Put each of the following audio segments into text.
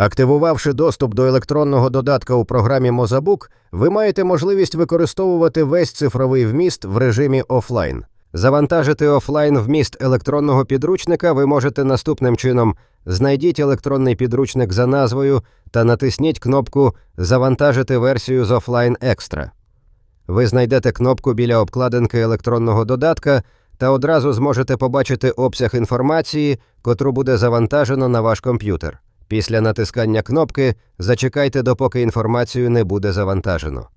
Активувавши доступ до електронного додатка у програмі Мозабук, ви маєте можливість використовувати весь цифровий вміст в режимі офлайн. Завантажити офлайн вміст електронного підручника ви можете наступним чином: знайдіть електронний підручник за назвою та натисніть кнопку Завантажити версію з офлайн екстра. Ви знайдете кнопку біля обкладинки електронного додатка та одразу зможете побачити обсяг інформації, котру буде завантажено на ваш комп'ютер. Після натискання кнопки зачекайте, допоки інформацію не буде завантажено.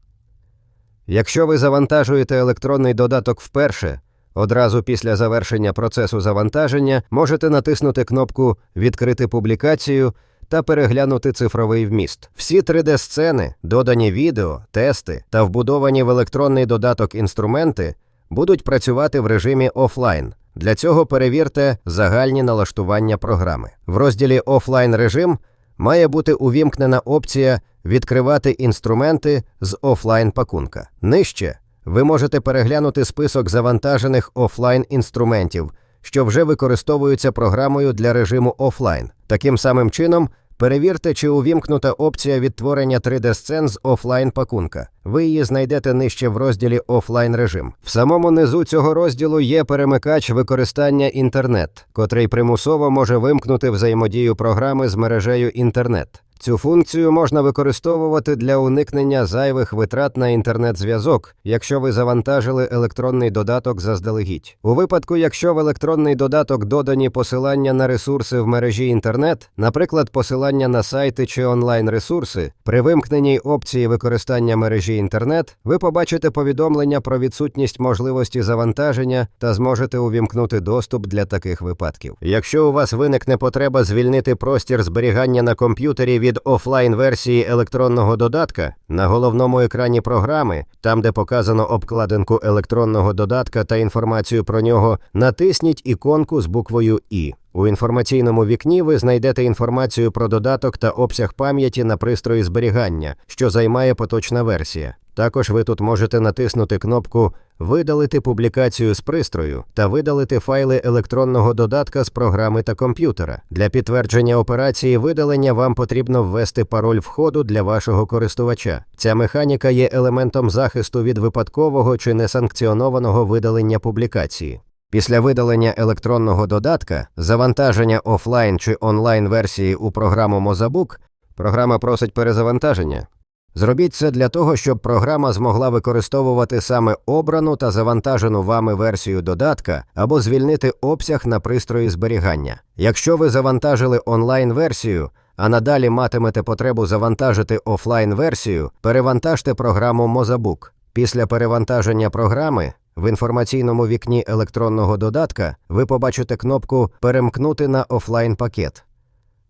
Якщо ви завантажуєте електронний додаток вперше, одразу після завершення процесу завантаження можете натиснути кнопку Відкрити публікацію та переглянути цифровий вміст. Всі 3D-сцени, додані відео, тести та вбудовані в електронний додаток інструменти будуть працювати в режимі офлайн. Для цього перевірте загальні налаштування програми. В розділі Офлайн режим має бути увімкнена опція Відкривати інструменти з офлайн пакунка. Нижче ви можете переглянути список завантажених офлайн інструментів, що вже використовуються програмою для режиму офлайн. Таким самим чином, перевірте, чи увімкнута опція відтворення 3D-сцен з офлайн пакунка. Ви її знайдете нижче в розділі Офлайн режим. В самому низу цього розділу є перемикач використання інтернет, котрий примусово може вимкнути взаємодію програми з мережею інтернет. Цю функцію можна використовувати для уникнення зайвих витрат на інтернет-зв'язок, якщо ви завантажили електронний додаток заздалегідь. У випадку, якщо в електронний додаток додані посилання на ресурси в мережі інтернет, наприклад, посилання на сайти чи онлайн-ресурси, при вимкненій опції використання мережі інтернет, ви побачите повідомлення про відсутність можливості завантаження та зможете увімкнути доступ для таких випадків. Якщо у вас виникне потреба звільнити простір зберігання на комп'ютері від офлайн версії електронного додатка на головному екрані програми, там де показано обкладинку електронного додатка та інформацію про нього, натисніть іконку з буквою І. У інформаційному вікні ви знайдете інформацію про додаток та обсяг пам'яті на пристрої зберігання, що займає поточна версія. Також ви тут можете натиснути кнопку Видалити публікацію з пристрою та видалити файли електронного додатка з програми та комп'ютера. Для підтвердження операції видалення вам потрібно ввести пароль входу для вашого користувача. Ця механіка є елементом захисту від випадкового чи несанкціонованого видалення публікації. Після видалення електронного додатка, завантаження офлайн чи онлайн версії у програму Мозабук, програма просить перезавантаження. Зробіть це для того, щоб програма змогла використовувати саме обрану та завантажену вами версію додатка або звільнити обсяг на пристрої зберігання. Якщо ви завантажили онлайн-версію, а надалі матимете потребу завантажити офлайн-версію, перевантажте програму Мозабук. Після перевантаження програми в інформаційному вікні електронного додатка ви побачите кнопку Перемкнути на офлайн пакет.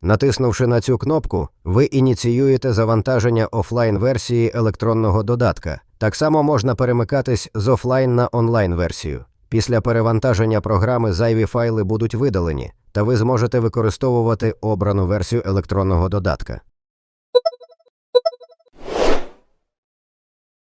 Натиснувши на цю кнопку, ви ініціюєте завантаження офлайн версії електронного додатка. Так само можна перемикатись з офлайн на онлайн версію. Після перевантаження програми зайві файли будуть видалені, та ви зможете використовувати обрану версію електронного додатка.